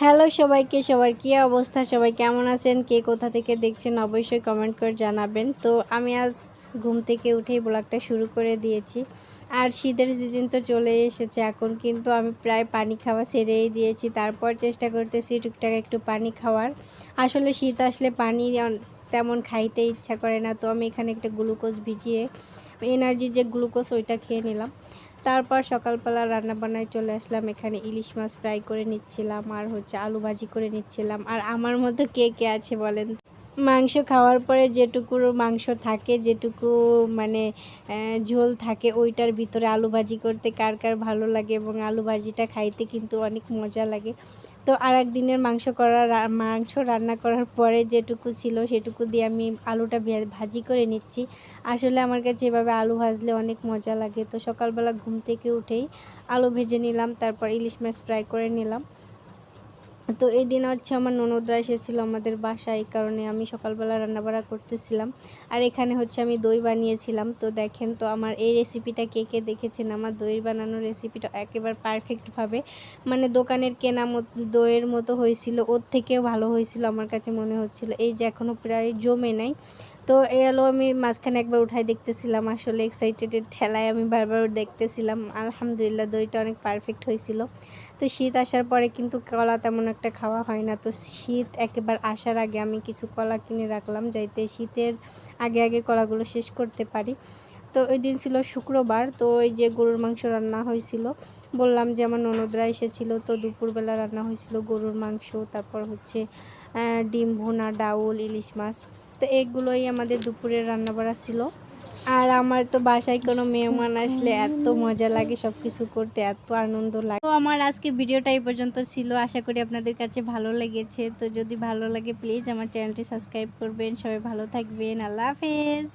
Hello সবাইকে, সবার কী অবস্থা? সবাই কেমন আছেন? কে কোথা থেকে দেখছেন অবশ্যই কমেন্ট করে জানাবেন। তো আমি আজ ঘুম থেকে উঠেই ব্লগটা শুরু করে দিয়েছি। আর শীতের সিজন তো চলে এসেছে, এখন কিন্তু আমি প্রায় পানি খাওয়া ছেড়েই দিয়েছি। তারপর চেষ্টা করতেছি টুকটাক একটু পানি খাওয়ার। আসলে শীত আসলে পানি তেমন খাইতে ইচ্ছা করে না। তো আমি এখানে একটা গ্লুকোজ ভিজিয়ে এনার্জি যে গ্লুকোজ ওইটা খেয়ে নিলাম। তারপর সকালবেলা রান্না বান্নায় চলে আসলাম। এখানে ইলিশ মাছ ফ্রাই করে নিচ্ছিলাম, আর হচ্ছে আলু ভাজি করে নিচ্ছিলাম। আর আমার মতো কে কে আছে বলেন মাংস খাওয়ার পরে যেটুকু মাংস থাকে, যেটুকু মানে ঝোল থাকে, ওইটার ভিতরে আলু ভাজি করতে কার কার ভালো লাগে এবং আলু ভাজিটা খাইতে কিন্তু অনেক মজা লাগে। তো আর দিনের মাংস করা রা- মাংস রান্না করার পরে যেটুকু ছিল সেটুকু দিয়ে আমি আলুটা ভাজি করে নিচ্ছি। আসলে আমার কাছে এভাবে আলু ভাজলে অনেক মজা লাগে। তো সকালবেলা ঘুম থেকে উঠেই আলু ভেজে নিলাম, তারপর ইলিশ মাছ ফ্রাই করে নিলাম। তো এই দিন হচ্ছে আমার ননদরা এসেছিল আমাদের বাসায়, এই কারণে আমি সকালবেলা রান্নাবাড়া করতেছিলাম। আর এখানে হচ্ছে আমি দই বানিয়েছিলাম। তো দেখেন, তো আমার এই রেসিপিটা কে কে দেখেছেন? আমার দই বানানোর রেসিপিটা একেবারে পারফেক্টভাবে মানে দোকানের কেনা দইয়ের মতো হয়েছিল, ওর থেকেও ভালো হয়েছিল, আমার কাছে মনে হচ্ছিল। এই যে এখনও প্রায় জমে নাই। তো এলো আমি মাঝখানে একবার উঠাই দেখতেছিলাম, আসলে এক্সাইটেডের ঠেলায় আমি বারবার দেখতেছিলাম। আলহামদুলিল্লাহ দইটা অনেক পারফেক্ট হয়েছিল। তো শীত আসার পরে কিন্তু কলা তেমন একটা খাওয়া হয় না। তো শীত একেবারে আসার আগে আমি কিছু কলা কিনে রাখলাম, যাইতে শীতের আগে আগে কলাগুলো শেষ করতে পারি। তো ওই দিন ছিল শুক্রবার, তো ওই যে গরুর মাংস রান্না হয়েছিল, বললাম যে আমার ননদরা এসেছিল, তো দুপুরবেলা রান্না হয়েছিল গরুর মাংস, তারপর হচ্ছে ডিম ভুনা, ডাউল, ইলিশ মাছ। তো এগুলোই আমাদের দুপুরের রান্না বাড়া ছিল। আর আমার তো বাসায় কোনো মেহমান আসলে এত মজা লাগে সব কিছু করতে, এত আনন্দ লাগে। তো আমার আজকে ভিডিওটা এই পর্যন্ত ছিল। আশা করি আপনাদের কাছে ভালো লেগেছে। তো যদি ভালো লাগে প্লিজ আমার চ্যানেলটি সাবস্ক্রাইব করবেন। সবাই ভালো থাকবেন। আল্লাহ হাফেজ।